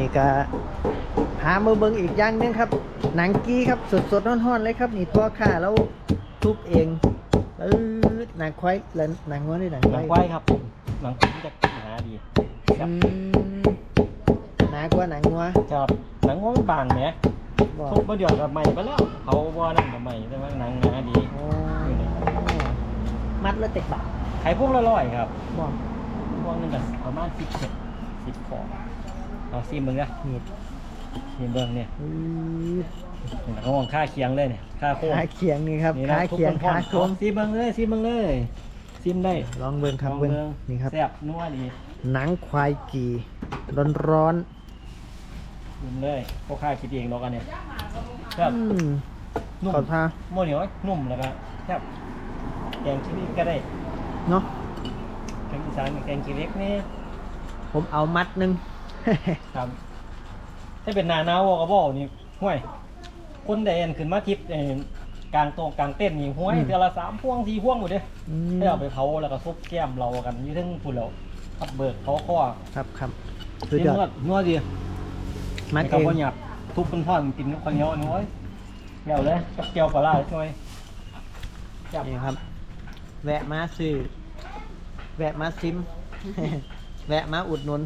นี่ก็หามาเบิ่งอีกอย่างหนึงครับ หนังกี้ครับสดสดๆร้อนๆเลยครับ นี่ตัวข่าแล้วทุบเองเออหนังควายแล้วหนังงัวด้วยหนังหคนัวางยควายครับผมหนังควายจะหาดีครัอืบมหนากว่าหนังงัวครับหนังว่ามันบางแหมบอกทุบมาเดือดกับใหม่ไปแล้วเขาว่านั่นกับใหม่แต่ว่าหนังหาดีโอ้มัดแล้วเต็กบาทไข่พวกละร้อยครับบอกพวกนึงก็ประมาณสิบเจ็ดสิบฟอง เอาซีมึงนะนี่ซีเบิ้งเนี่ยอือเขามองค่าเคียงเลยเนี่ยค่าโค้งขาเคียงนี่ครับนี่ขานะทุกเคียคงนพร้อขามโค้งซีเบิ้งเลยซีเบิ้งเลยซิมได้ ลองเบิ่งครับลองเบิ่งเบิ่งนี่ครับแซ่บนัวดีหนังควายกีร้อนร้อนซิมเลยพวกข้าคิดเองเนาะกันเนี่ยคๆรับอืมนุ่มขอทาโมเหนียวนุ่มแล้วก็แซ่บแกงชิลิก็ได้เนาะแกงอีสานกับแกงชิลินี่ผมเอามัดหนึง ครับ ถ้าเป็นหนาหนาวก็บอกนี่ห่วย คนแดนขึ้นมาทิพย์เอ่อกลางตรงกลางเต้นนี่ห่วยอืมเดือนละสามพวงสี่พวงหมดเด้อืมให้เอาไปเผาแล้วก็ซุปแก้มเรากันอยี่ทั้งฝุ่นเราขับเบิกเขาข้อครับครับสุสุดยอดนัวดีมัดกัเอบงข้าวหยาบทุบเป็นท่อนกินกับข้าวเหนียวน้อยเกี่ยวเลยกับเกี๊ยวปลาร้าหน่อยจับนี่ครับ แวะมาซื้อแวะมาซิม แวะมาอุดหนุน